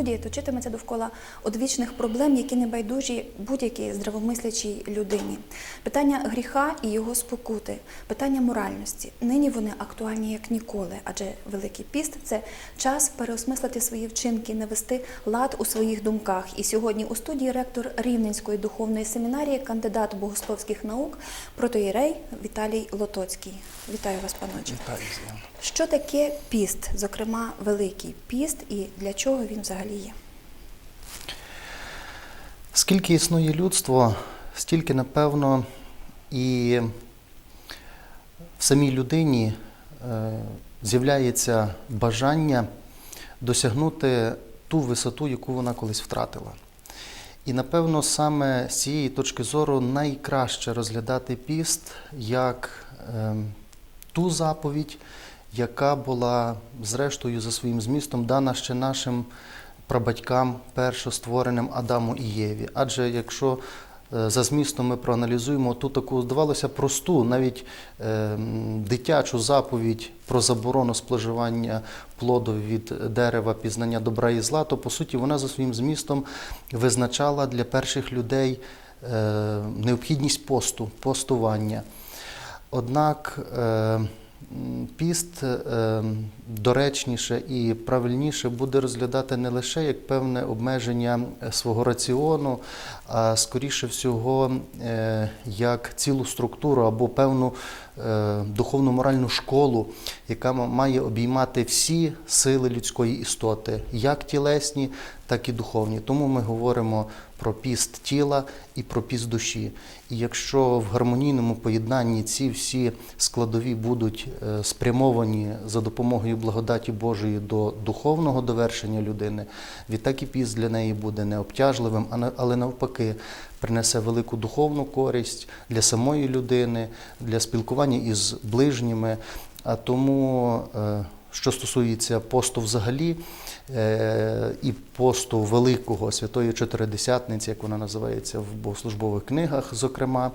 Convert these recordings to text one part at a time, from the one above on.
студії точитиметься довкола одвічних проблем, які не байдужі будь-якій здравомислячій людині. Питання гріха і його спокути, питання моральності. Нині вони актуальні як ніколи, адже Великий піст це час переосмислити свої вчинки, навести лад у своїх думках. І сьогодні у студії ректор Рівненської духовної семінарії, кандидат богословських наук, протоїрей Віталій Лотоцький. Вітаю вас, паноче. Вітаю. Що таке піст, зокрема Великий піст, і для чого він взагалі є? Скільки існує людство, стільки, напевно, і в самій людині е, з'являється бажання досягнути ту висоту, яку вона колись втратила. І, напевно, саме з цієї точки зору найкраще розглядати піст як е, ту заповідь, яка була, зрештою, за своїм змістом дана ще нашим прабатькам, першоствореним Адаму і Єві. Адже якщо е, за змістом ми проаналізуємо ту таку, здавалося, просту, навіть е, дитячу заповідь про заборону споживання плоду від дерева пізнання добра і зла, то по суті вона за своїм змістом визначала для перших людей е, необхідність посту, постування. Однак е, піст е, доречніше і правильніше буде розглядати не лише як певне обмеження е, свого раціону, а скоріше всього е, як цілу структуру або певну духовну моральну школу, яка має обіймати всі сили людської істоти, як тілесні, так і духовні. Тому ми говоримо про піст тіла і про піст душі. І якщо в гармонійному поєднанні ці всі складові будуть е, спрямовані за допомогою благодаті Божої до духовного довершення людини, відтак і піст для неї буде не обтяжливим, але навпаки принесе велику духовну користь для самої людини, для спілкування із ближніми. А тому, е, що стосується посту взагалі, е, і посту великого Святої Чотиридесятниці, як вона називається в богослужбових книгах, зокрема,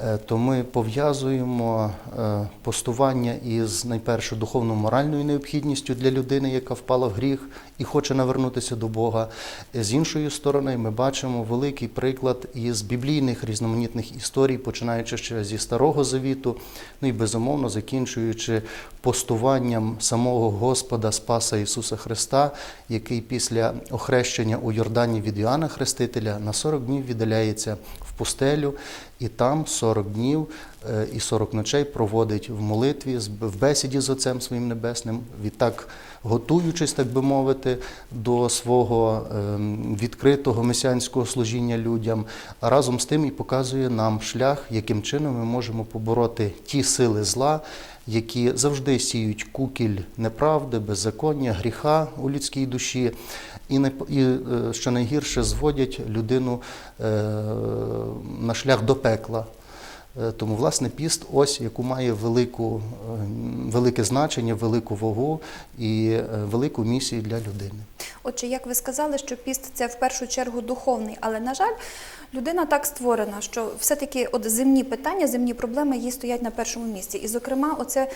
е, то ми пов'язуємо е, постування із найперше духовно-моральною необхідністю для людини, яка впала в гріх і хоче навернутися до Бога. Е, З іншої сторони, ми бачимо великий приклад із біблійних різноманітних історій, починаючи ще зі Старого Завіту, ну і безумовно закінчуючи постуванням самого Господа Спаса Ісуса Христа, який після охрещення у Йордані від Іоанна Хрестителя на 40 днів віддаляється в пустелю, і там 40 днів е, і 40 ночей проводить в молитві, в бесіді з Отцем своїм Небесним, відтак готуючись, так би мовити, до свого ем, відкритого месіанського служіння людям, а разом з тим і показує нам шлях, яким чином ми можемо побороти ті сили зла, які завжди сіють кукіль неправди, беззаконня, гріха у людській душі, і, і е, що найгірше зводять людину е, на шлях до пекла. Е, Тому, власне, піст ось яку має велику, е, велике значення, велику вагу і е, велику місію для людини. Отже, як ви сказали, що піст це в першу чергу духовний, але на жаль, людина так створена, що все-таки от земні питання, земні проблеми їй стоять на першому місці. І, зокрема, оце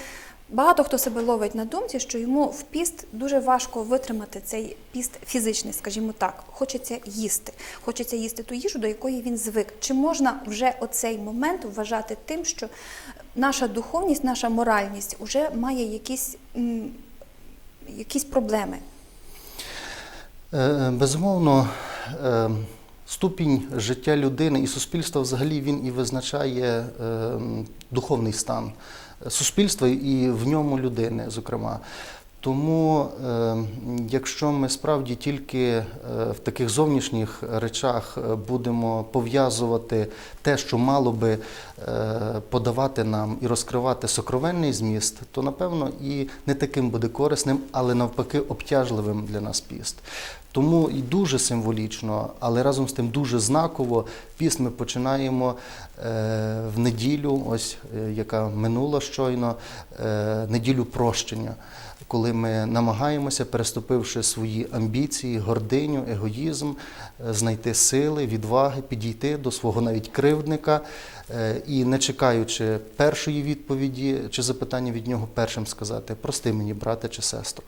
багато хто себе ловить на думці, що йому в піст дуже важко витримати цей піст фізичний, скажімо так. Хочеться їсти, хочеться їсти ту їжу, до якої він звик. Чи можна вже оцей момент вважати тим, що наша духовність, наша моральність вже має якісь, якісь проблеми? Е, Безумовно, е, ступінь життя людини і суспільства взагалі він і визначає е, духовний стан суспільства і в ньому людини, зокрема. Тому, е, якщо ми справді тільки е, в таких зовнішніх речах е, будемо пов'язувати те, що мало би подавати нам і розкривати сокровенний зміст, то напевно і не таким буде корисним, але навпаки обтяжливим для нас піст. Тому і дуже символічно, але разом з тим дуже знаково піст ми починаємо в неділю, ось яка минула щойно, неділю прощення, коли ми намагаємося, переступивши свої амбіції, гординю, егоїзм, е, знайти сили, відваги, підійти до свого навіть кривдника е, і, не чекаючи першої відповіді чи запитання від нього, першим сказати Прости мені, брате чи сестро.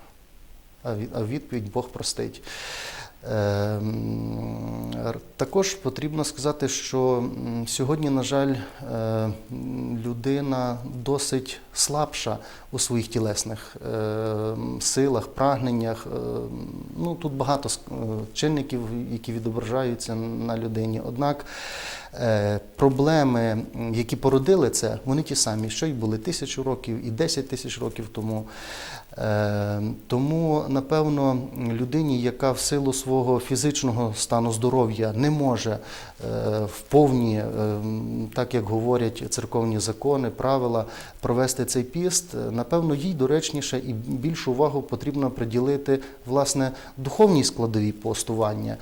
а відповідь Бог простить. Ем, Також потрібно сказати, що сьогодні, на жаль, е, людина досить слабша у своїх тілесних е, силах, прагненнях. Е, Ну, тут багато е, чинників, які відображаються на людині. Однак е, проблеми, які породили це, вони ті самі, що й були тисячу років і 10 тисяч років тому. Е, Тому, напевно, людині, яка в силу свого фізичного стану здоров'я не може е, в повні, е, так як говорять церковні закони, правила, провести цей піст, е, напевно, їй доречніше і більшу увагу потрібно приділити власне духовній складовій постування,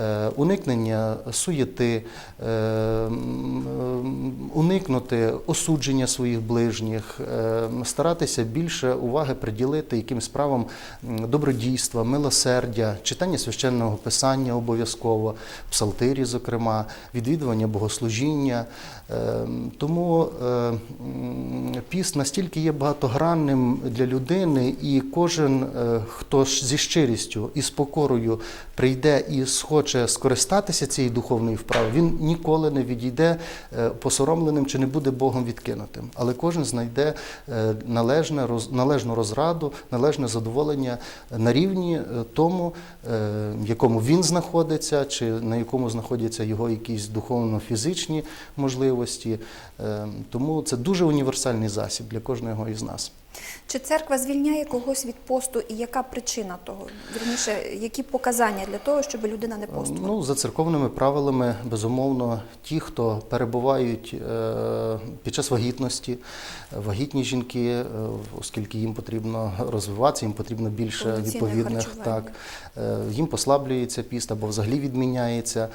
е, уникнення суєти, уникнути осудження своїх ближніх, старатися більше уваги приділити якимсь справам добродійства, милосердя, читання священного писання обов'язково, псалтирі, зокрема, відвідування богослужіння. Е, Тому е, піст настільки є багатогранним для людини, і кожен, е, хто ж зі щирістю і з покорою прийде і схоче скористатися цією духовною вправою, він ніколи не відійде е, посоромленим чи не буде Богом відкинутим. Але кожен знайде е, належне, належну розраду, належне задоволення на рівні тому, в якому він знаходиться, чи на якому знаходяться його якісь духовно-фізичні можливості. Тому це дуже універсальний засіб для кожного із нас. Чи церква звільняє когось від посту і яка причина того? Вірніше, які показання для того, щоб людина не постувала? Ну, за церковними правилами, безумовно, ті, хто перебувають е, під час вагітності, вагітні жінки, е, оскільки їм потрібно розвиватися, їм потрібно більше відповідних так, е, їм послаблюється піст або взагалі відміняється.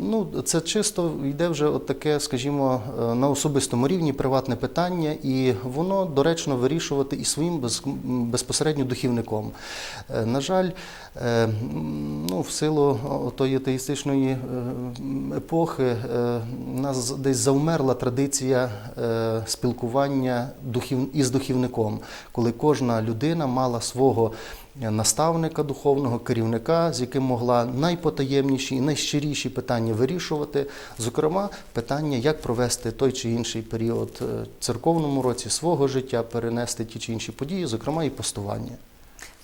Ну, це чисто йде вже от таке, скажімо, на особистому рівні приватне питання, і воно доречно вирішувати і своїм безпосередньо духівником. Е, На жаль, е, ну, в силу тої атеїстичної е, епохи нас десь завмерла традиція спілкування із духівником, коли кожна людина мала свого наставника духовного керівника, з яким могла найпотаємніші і найщиріші питання вирішувати. Зокрема, питання, як провести той чи інший період е, в церковному році свого життя, перенести ті чи інші події, зокрема і постування.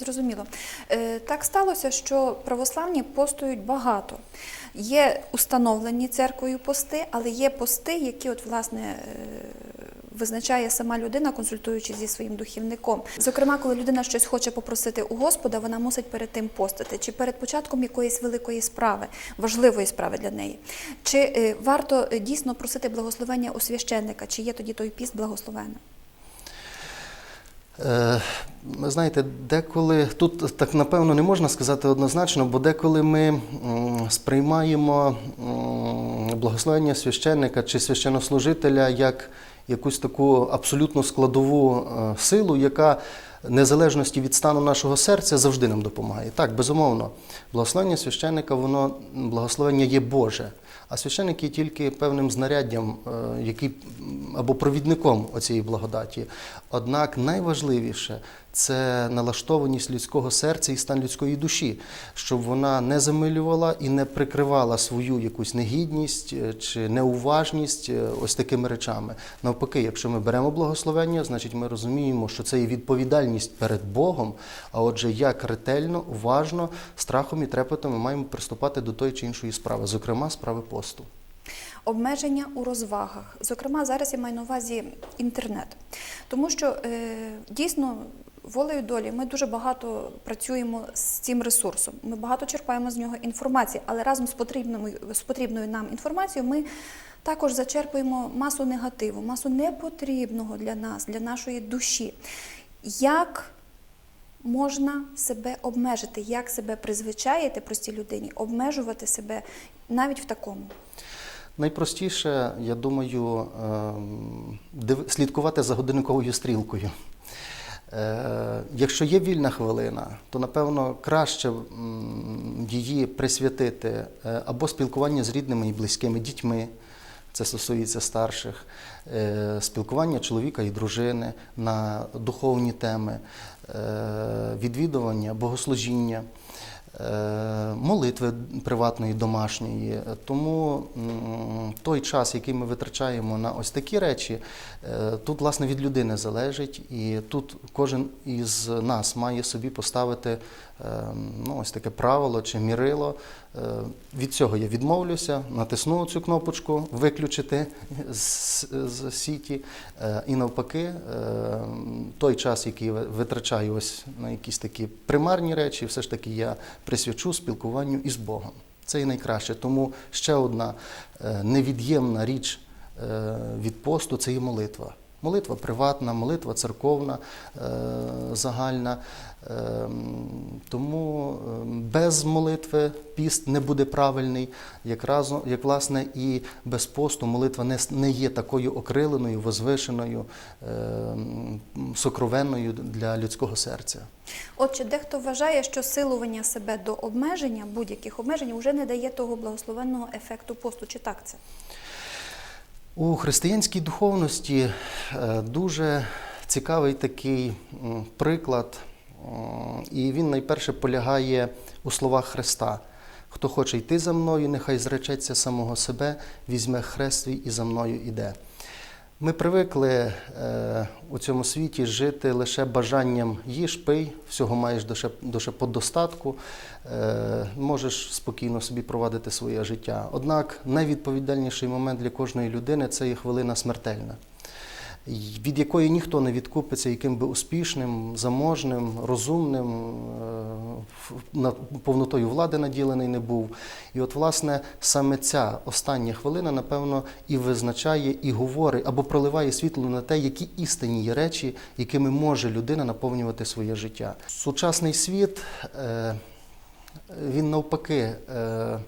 Зрозуміло. Е, Так сталося, що православні постують багато. Є установлені церквою пости, але є пости, які, от, власне, е, визначає сама людина, консультуючись зі своїм духівником. Зокрема, коли людина щось хоче попросити у Господа, вона мусить перед тим постити, чи перед початком якоїсь великої справи, важливої справи для неї. Чи е, варто е, дійсно просити благословення у священника, чи є тоді той піст благословенним? Е, Ви знаєте, деколи тут так напевно не можна сказати однозначно, бо деколи ми сприймаємо благословення священника чи священнослужителя як якусь таку абсолютно складову е, силу, яка незалежності від стану нашого серця завжди нам допомагає. Так, безумовно, благословення священника, воно благословення є Боже. А священник є тільки певним знаряддям, е, який або провідником оцієї благодаті. Однак найважливіше це налаштованість людського серця і стан людської душі, щоб вона не замилювала і не прикривала свою якусь негідність е, чи неуважність е, ось такими речами. Навпаки, якщо ми беремо благословення, значить ми розуміємо, що це є відповідальність перед Богом. А отже, як ретельно, уважно, страхом і трепетом ми маємо приступати до тої чи іншої справи, зокрема справи посту. Обмеження у розвагах. Зокрема, зараз я маю на увазі інтернет. Тому що е, дійсно волею долі ми дуже багато працюємо з цим ресурсом. Ми багато черпаємо з нього інформації, але разом з потрібною, з потрібною нам інформацією ми також зачерпуємо масу негативу, масу непотрібного для нас, для нашої душі. Як можна себе обмежити, як себе призвичаїти простій людині, обмежувати себе навіть в такому? Найпростіше, я думаю, ем, слідкувати за годинниковою стрілкою. Е, Якщо є вільна хвилина, то напевно краще її присвятити е, або спілкуванню з рідними і близькими дітьми, це стосується старших, е, спілкування чоловіка і дружини на духовні теми, відвідування, богослужіння. Е, Молитви приватної домашньої, тому той час, який ми витрачаємо на ось такі речі, е, тут власне від людини залежить, і тут кожен із нас має собі поставити ну, ось таке правило чи мірило. Е, Від цього я відмовлюся, натисну цю кнопочку виключити з, з сіті. Е, І навпаки, е, той час, який витрачаю ось на якісь такі примарні речі, все ж таки я присвячу спілкуванню із Богом. Це і найкраще. Тому ще одна е, невід'ємна річ від посту це і молитва. Молитва приватна, молитва церковна, е, загальна. Е, Тому е, без молитви піст не буде правильний. Як, разом, як власне і без посту молитва не, не є такою окриленою, возвишеною, е, сокровенною для людського серця. Отже, дехто вважає, що силування себе до обмеження, будь-яких обмежень, вже не дає того благословенного ефекту посту. Чи так це? У християнській духовності е, дуже цікавий такий приклад, і він найперше полягає у словах Христа. Хто хоче йти за мною, нехай зречеться самого себе, візьме хрест свій і за мною іде. Ми привикли е, у цьому світі жити лише бажанням їж, пий, всього маєш до шеп- до достатку, е, можеш спокійно собі провадити своє життя. Однак найвідповідальніший момент для кожної людини це є хвилина смертельна, від якої ніхто не відкупиться, яким би успішним, заможним, розумним, е, повнотою влади наділений не був. І от, власне, саме ця остання хвилина, напевно, і визначає, і говорить або проливає світло на те, які істинні є речі, якими може людина наповнювати своє життя. Сучасний світ. е, він навпаки е,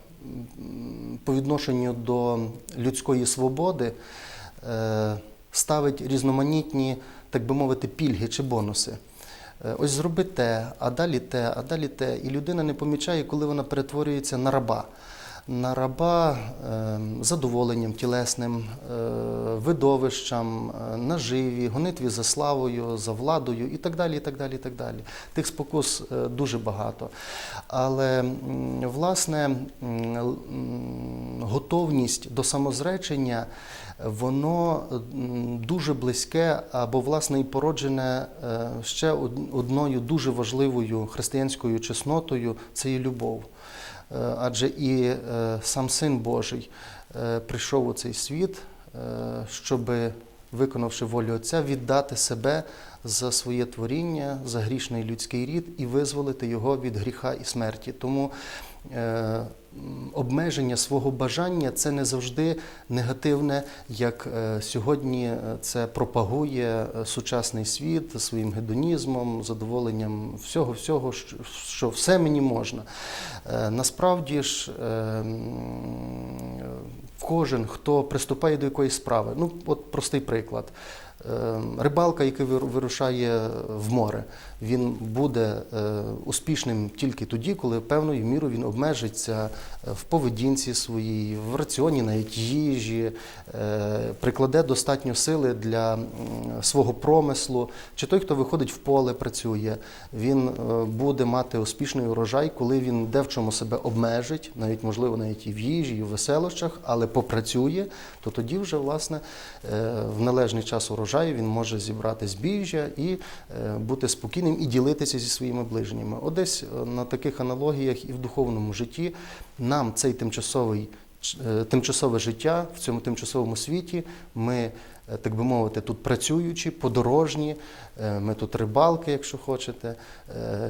по відношенню до людської свободи ставить різноманітні, так би мовити, пільги чи бонуси. Е, Ось зроби те, а далі те, а далі те. І людина не помічає, коли вона перетворюється на раба. На раба е, задоволенням тілесним, е, видовищам, е, наживі, гонитві за славою, за владою і так далі. і так далі, і так далі. Тих спокус е, дуже багато. Але власне готовність до самозречення воно дуже близьке або власне і породжене ще одною дуже важливою християнською чеснотою це є любов. Е, Адже і е, сам Син Божий е, прийшов у цей світ, щоб, виконавши волю Отця, віддати себе за своє творіння, за грішний людський рід і визволити його від гріха і смерті. Тому обмеження свого бажання це не завжди негативне, як е, сьогодні е, це пропагує е, сучасний світ своїм гедонізмом, задоволенням всього, всього, що- все мені можна. Насправді ж кожен, хто приступає до якоїсь справи, ну от простий приклад. Рибалка, який вирушає в море, він буде е, успішним тільки тоді, коли певною мірою він обмежиться е, в поведінці своїй, в раціоні навіть їжі, е, прикладе достатньо сили для свого промислу. Чи той, хто виходить в поле, працює, він буде мати успішний урожай, коли він де в чому себе обмежить, навіть можливо навіть і в їжі, і в веселощах, але попрацює, то тоді вже власне в належний час урожаю він може зібрати збіжжя і бути спокійним і ділитися зі своїми ближніми. Одесь е, на таких аналогіях і в духовному житті нам цей тимчасовий е, тимчасове життя в цьому тимчасовому світі. Ми, е, так би мовити, тут працюючі, подорожні, ми тут рибалки, якщо хочете,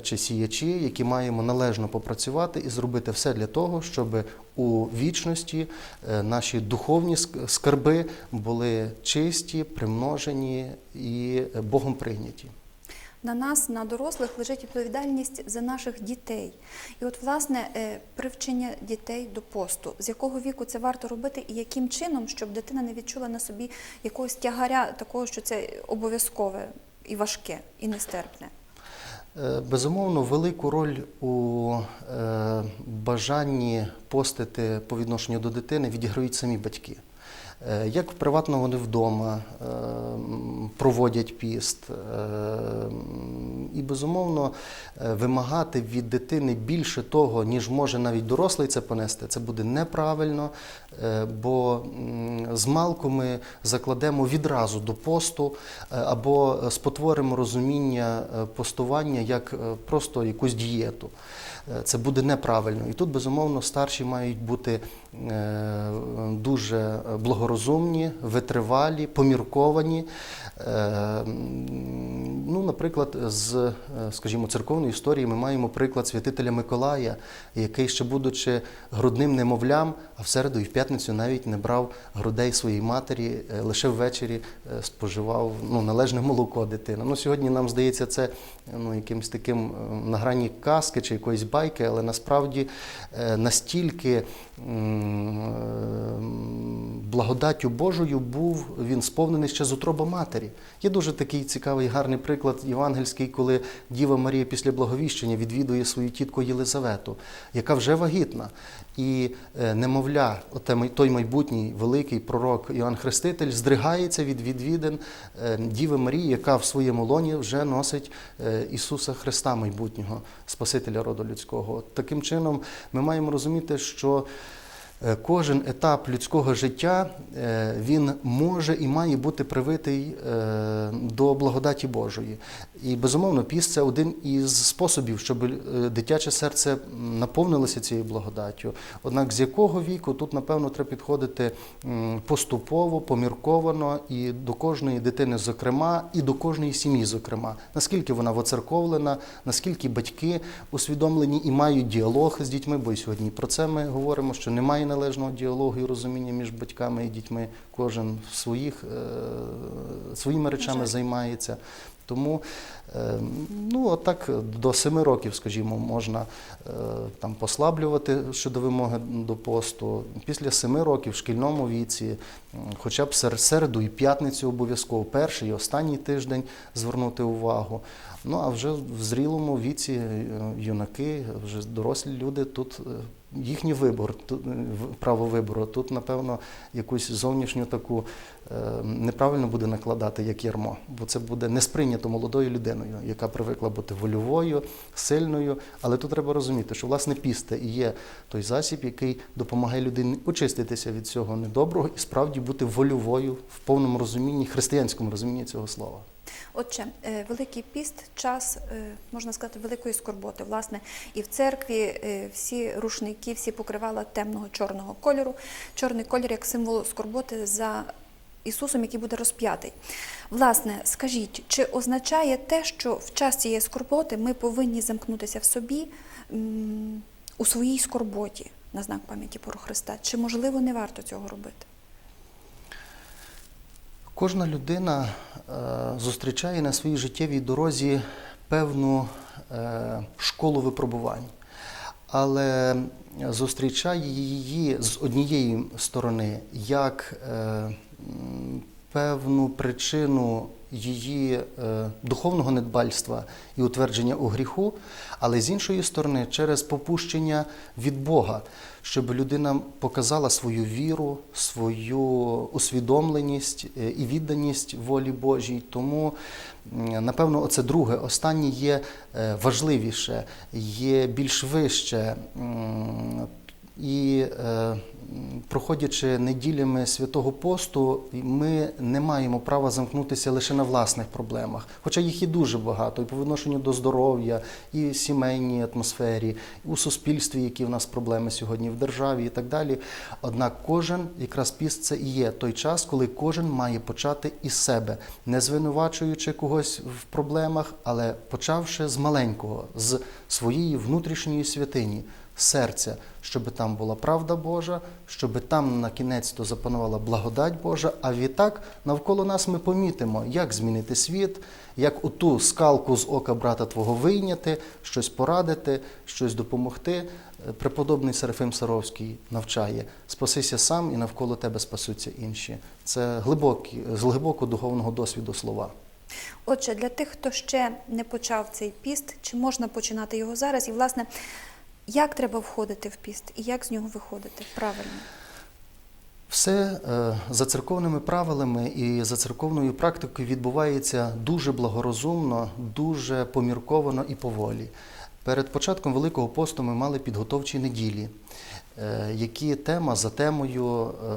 чи сіячі, які маємо належно попрацювати і зробити все для того, щоб у вічності наші духовні ск- скарби були чисті, примножені і Богом прийняті. На нас, на дорослих, лежить відповідальність за наших дітей. І от, власне, е, привчення дітей до посту, з якого віку це варто робити, і яким чином, щоб дитина не відчула на собі якогось тягаря, такого, що це обов'язкове і важке, і нестерпне. Е, Безумовно, велику роль у е, бажанні постити по відношенню до дитини відіграють самі батьки. Е, Як приватно вони вдома е, проводять піст. Е, І, безумовно, вимагати від дитини більше того, ніж може навіть дорослий це понести, це буде неправильно, бо з малку ми закладемо відразу до посту або спотворимо розуміння постування як просто якусь дієту. Це буде неправильно. І тут, безумовно, старші мають бути дуже благорозумні, витривалі, помірковані. Е, Ну, наприклад, з, е, скажімо, церковної історії ми маємо приклад святителя Миколая, який, ще будучи грудним немовлям, а в середу і в п'ятницю навіть не брав грудей своєї матері, е, лише ввечері е, споживав ну, належне молоко дитина. Ну, сьогодні нам здається це ну, якимось таким е, на грані казки чи якоїсь байки, але насправді е, настільки е, благодаттю Божою був він сповнений ще з утроба матері. Є дуже такий цікавий гарний приклад євангельський, коли Діва Марія після благовіщення відвідує свою тітку Єлизавету, яка вже вагітна. І е, немовля, той майбутній великий пророк Іоанн Хреститель, здригається від відвідин е, Діви Марії, яка в своєму лоні вже носить е, Ісуса Христа, майбутнього Спасителя роду людського. Таким чином, ми маємо розуміти, що Кожен етап людського життя е, він може і має бути привитий е, до благодаті Божої. І безумовно, піст це один із способів, щоб е, дитяче серце наповнилося цією благодаттю. Однак з якого віку тут, напевно, треба підходити поступово, помірковано і до кожної дитини, зокрема, і до кожної сім'ї, зокрема, наскільки вона воцерковлена, наскільки батьки усвідомлені і мають діалог з дітьми, бо і сьогодні про це ми говоримо, що немає належного діалогу і розуміння між батьками і дітьми. Кожен в своїх, е, своїми речами займається. Тому е, ну, отак до семи років, скажімо, можна е, там послаблювати щодо вимоги до посту. Після семи років в шкільному віці, хоча б сер- середу і п'ятницю обов'язково, перший і останній тиждень звернути увагу. Ну а вже в зрілому віці юнаки, вже дорослі люди тут. Їхній вибор, е, право вибору. Тут, напевно, якусь зовнішню таку е, неправильно буде накладати як ярмо, бо це буде не сприйнято молодою людиною, яка привикла бути вольовою, сильною. Але тут треба розуміти, що власне пісте і є той засіб, який допомагає людині очиститися від цього недоброго і справді бути вольовою в повному розумінні, християнському розумінні цього слова. Отже, е, Великий піст час, е, можна сказати, великої скорботи. Власне, і в церкві е, всі рушники, всі покривала темного чорного кольору. Чорний колір як символ скорботи за Ісусом, який буде розп'ятий. Власне, скажіть, чи означає те, що в час цієї скорботи ми повинні замкнутися в собі у своїй скорботі на знак пам'яті про Христа? Чи можливо не варто цього робити? Кожна людина е, зустрічає на своїй життєвій дорозі певну е, школу випробувань, але зустрічає її з однієї сторони як е, певну причину її е, духовного недбальства і утвердження у гріху, але з іншої сторони, через попущення від Бога, щоб людина показала свою віру, свою усвідомленість е, і відданість волі Божій. Тому, напевно, оце друге, останнє є е, важливіше, є більш вище. І проходячи неділями святого посту, ми не маємо права замкнутися лише на власних проблемах, хоча їх і дуже багато, і по відношенню до здоров'я, і в сімейній атмосфері, і у суспільстві, які в нас проблеми сьогодні в державі і так далі. Однак кожен, якраз піст це і є той час, коли кожен має почати із себе, не звинувачуючи когось в проблемах, але почавши з маленького, з своєї внутрішньої святині серця, щоб там була правда Божа, щоб там на кінець то запанувала благодать Божа. А відтак навколо нас ми помітимо, як змінити світ, як оту скалку з ока брата Твого вийняти, щось порадити, щось допомогти. Е, Преподобний Серафим Саровський навчає: спасися сам і навколо тебе спасуться інші. Це глибокі, з глибоко духовного досвіду слова. Отже, для тих, хто ще не почав цей піст, чи можна починати його зараз? І, власне, як треба входити в піст і як з нього виходити правильно? Все е, за церковними правилами і за церковною практикою відбувається дуже благорозумно, дуже помірковано і поволі. Перед початком Великого посту ми мали підготовчі неділі, які тема за темою, е,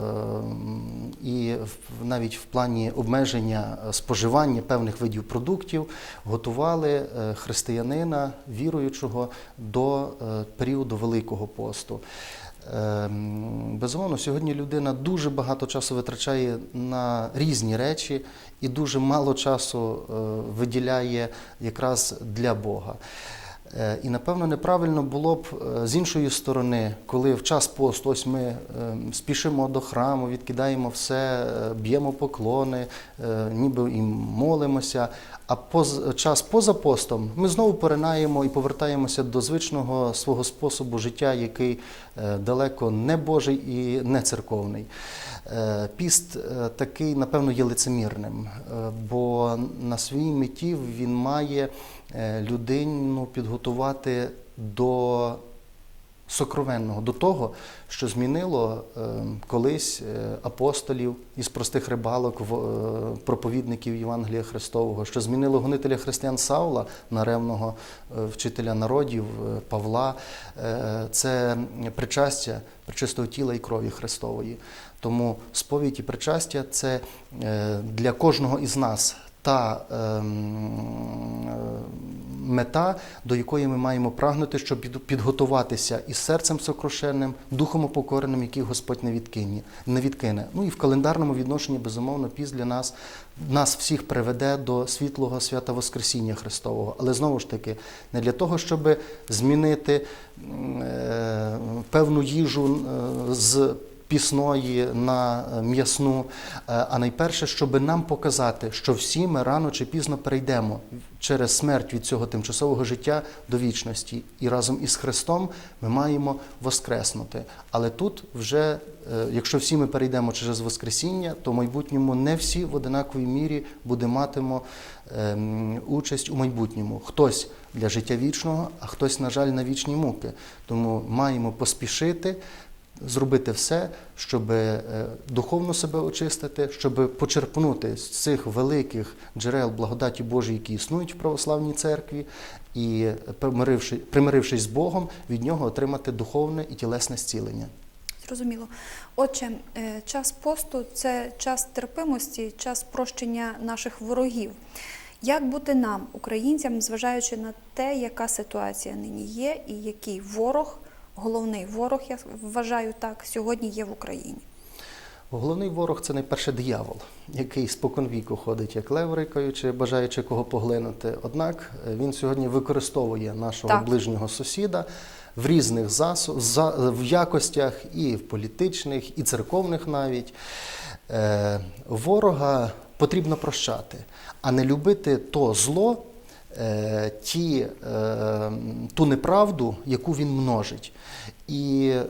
і навіть в плані обмеження е, споживання певних видів продуктів готували е, християнина, віруючого до е, періоду Великого посту. Безумовно, сьогодні людина дуже багато часу витрачає на різні речі і дуже мало часу е, виділяє якраз для Бога. Е, І напевно неправильно було б е, з іншої сторони, коли в час посту ось ми е, спішимо до храму, відкидаємо все, б'ємо поклони, ніби і молимося. А поз, час поза постом ми знову поринаємо і повертаємося до звичного свого способу життя, який далеко не Божий і не церковний. Е, Піст е, такий, напевно, є лицемірним, е, бо на своїй меті він має людину підготувати до сокровенного, до того, що змінило е, колись е, апостолів із простих рибалок, в- е, проповідників Євангелія Христового, що змінило гонителя християн Саула на ревного вчителя народів Павла. Це причастя причистого тіла і крові Христової. Тому сповідь і причастя це для кожного із нас та ем, е, мета, до якої ми маємо прагнути, щоб підготуватися із серцем сокрушенним, духом упокореним, який Господь не відкине, не відкине. Ну і в календарному відношенні, безумовно, піс для нас нас всіх приведе до світлого свята Воскресіння Христового. Але знову ж таки, не для того, щоб змінити е, певну їжу е, з пісної на е, м'ясну, е, а найперше, щоб нам показати, що всі ми рано чи пізно перейдемо через смерть від цього тимчасового життя до вічності. І разом із Христом ми маємо воскреснути. Але тут вже, е, якщо всі ми перейдемо через Воскресіння, то в майбутньому не всі в одинаковій мірі буде матимо ем, участь у майбутньому. Хтось для життя вічного, а хтось, на жаль, на вічні муки. Тому маємо поспішити зробити все, щоб е, духовно себе очистити, щоб почерпнути з цих великих джерел благодаті Божої, які існують в православній церкві, і примиривши- примирившись з Богом, від нього отримати духовне і тілесне зцілення. Зрозуміло. Отже, е, час посту це час терпимості, час прощення наших ворогів. Як бути нам, українцям, зважаючи на те, яка ситуація нині є, і який ворог, головний ворог, я вважаю так, сьогодні є в Україні? Головний ворог це найперше диявол, який споконвіку ходить як лев рикаючи, бажаючи кого поглинути. Однак е, він сьогодні використовує нашого Так. ближнього сусіда в різних засо- за, в якостях, і в політичних, і церковних навіть. Е, ворога потрібно прощати, а не любити то зло, ті, е, ту неправду, яку він множить. І е,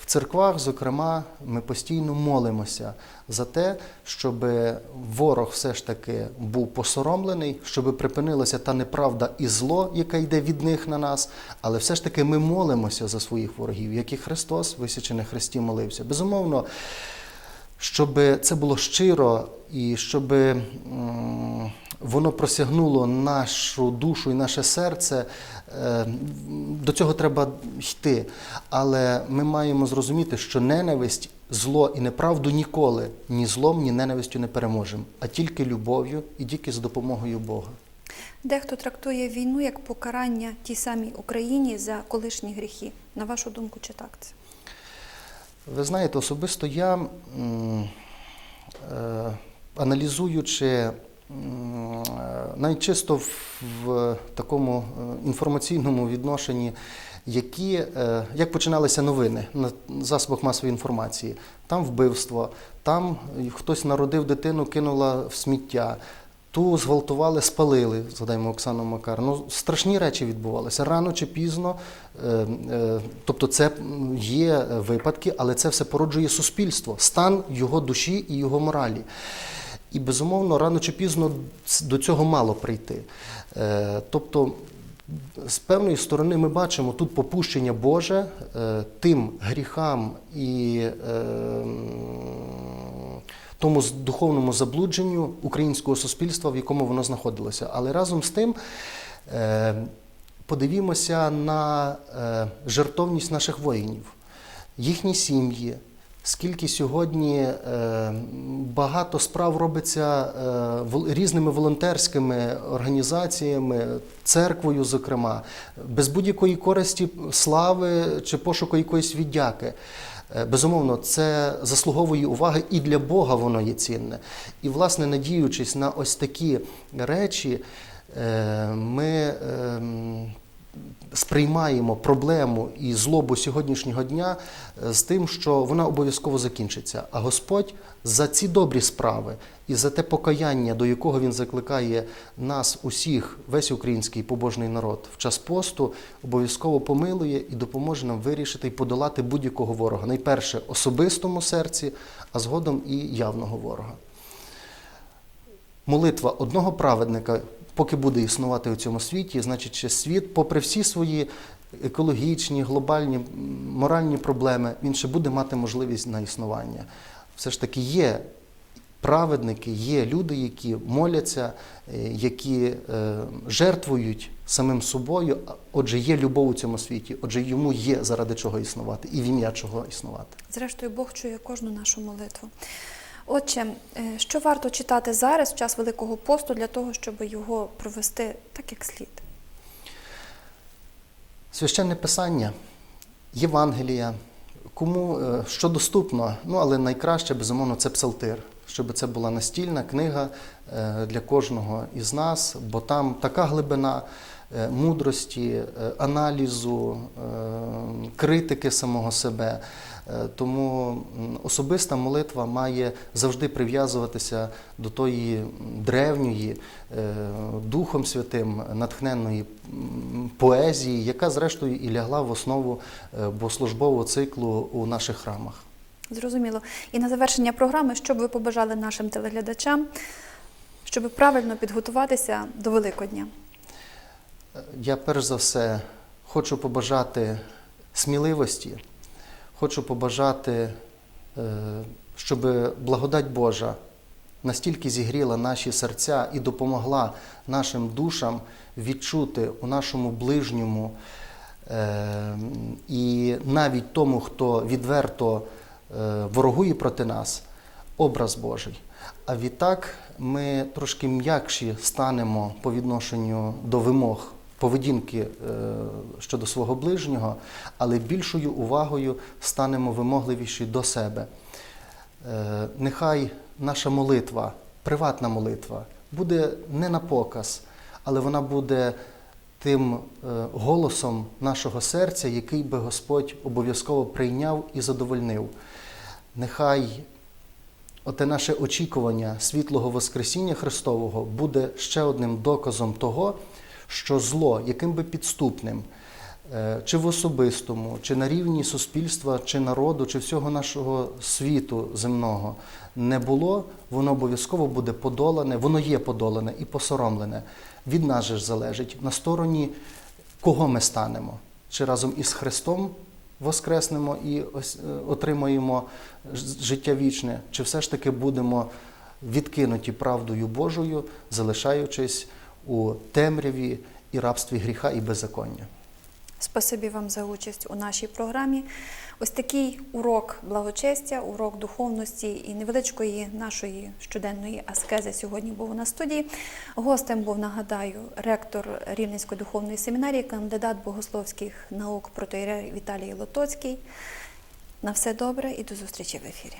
в церквах, зокрема, ми постійно молимося за те, щоб ворог все ж таки був посоромлений, щоб припинилася та неправда і зло, яке йде від них на нас. Але все ж таки ми молимося за своїх ворогів, як і Христос, на Христі, молився. Безумовно, щоб це було щиро і щоб воно просягнуло нашу душу і наше серце, е, до цього треба йти. Але ми маємо зрозуміти, що ненависть, зло і неправду ніколи ні злом, ні ненавистю не переможемо, а тільки любов'ю і тільки з допомогою Бога. Дехто трактує війну як покарання тій самій Україні за колишні гріхи. На вашу думку, чи так це? Ви знаєте, особисто я, е, аналізуючи е, навіть чисто в, такому е, інформаційному відношенні, які, як починалися новини на засобах масової інформації, там вбивство, там хтось народив дитину, кинула в сміття. Ту зґвалтували, спалили, згадаємо Оксану Макар. Ну, страшні речі відбувалися рано чи пізно. Е, е, тобто, це є випадки, але це все породжує суспільство, стан його душі і його моралі. І безумовно, рано чи пізно до цього мало прийти. Е, тобто, З певної сторони ми бачимо тут попущення Боже тим гріхам і е, тому духовному заблудженню українського суспільства, в якому воно знаходилося. Але разом з тим е, подивімося на е, жертовність наших воїнів, їхні сім'ї. Скільки сьогодні е, багато справ робиться е, вол- різними волонтерськими організаціями, церквою, зокрема, без будь-якої користі, слави чи пошуку якоїсь віддяки. Безумовно, це заслуговує уваги і для Бога воно є цінне. І, власне, надіючись на ось такі речі, ми ем, сприймаємо проблему і злобу сьогоднішнього дня е, з тим, що вона обов'язково закінчиться. А Господь за ці добрі справи і за те покаяння, до якого Він закликає нас, усіх, весь український побожний народ в час посту, обов'язково помилує і допоможе нам вирішити і подолати будь-якого ворога. Найперше особистому серці, а згодом і явного ворога. Молитва одного праведника, поки буде існувати у цьому світі, значить, ще світ, попри всі свої екологічні, глобальні, моральні проблеми, він ще буде мати можливість на існування. Все ж таки є праведники, є люди, які моляться, е, які е, жертвують самим собою. Отже, є любов у цьому світі, отже, йому є заради чого існувати і в ім'я чого існувати. Зрештою, Бог чує кожну нашу молитву. Отже, е, що варто читати зараз, в час Великого посту, для того, щоб його провести так, як слід? Священне писання, Євангелія, кому е, що доступно, ну але найкраще, безумовно, це псалтир, щоб це була настільна книга е, для кожного із нас, бо там така глибина е, мудрості, е, аналізу, критики самого себе. Тому особиста молитва має завжди прив'язуватися до тої древньої, Духом Святим натхненної поезії, яка зрештою і лягла в основу богослужбового циклу у наших храмах. Зрозуміло. І на завершення програми, що б ви побажали нашим телеглядачам, щоб правильно підготуватися до Великодня? Я перш за все хочу побажати сміливості, хочу побажати, е, щоб благодать Божа настільки зігріла наші серця і допомогла нашим душам відчути у нашому ближньому е, і навіть тому, хто відверто ворогує проти нас, образ Божий. А відтак ми трошки м'якші станемо по відношенню до вимог поведінки е, щодо свого ближнього, але більшою увагою станемо вимогливіші до себе. Е, Нехай наша молитва, приватна молитва, буде не на показ, але вона буде тим е, голосом нашого серця, який би Господь обов'язково прийняв і задовольнив. Нехай оте наше очікування світлого Воскресіння Христового буде ще одним доказом того, що зло, яким би підступним, е, чи в особистому, чи на рівні суспільства, чи народу, чи всього нашого світу земного не було, воно обов'язково буде подолане, воно є подолане і посоромлене. Від нас же ж залежить на стороні, кого ми станемо, чи разом із Христом воскреснемо і е, отримаємо життя вічне, чи все ж таки будемо відкинуті правдою Божою, залишаючись у темряві і рабстві гріха і беззаконня. Спасибі вам за участь у нашій програмі. Ось такий урок благочестя, урок духовності і невеличкої нашої щоденної аскези сьогодні був на студії. Гостем був, нагадаю, ректор Рівненської духовної семінарії, кандидат богословських наук протоіерей Віталій Лотоцький. На все добре і до зустрічі в ефірі.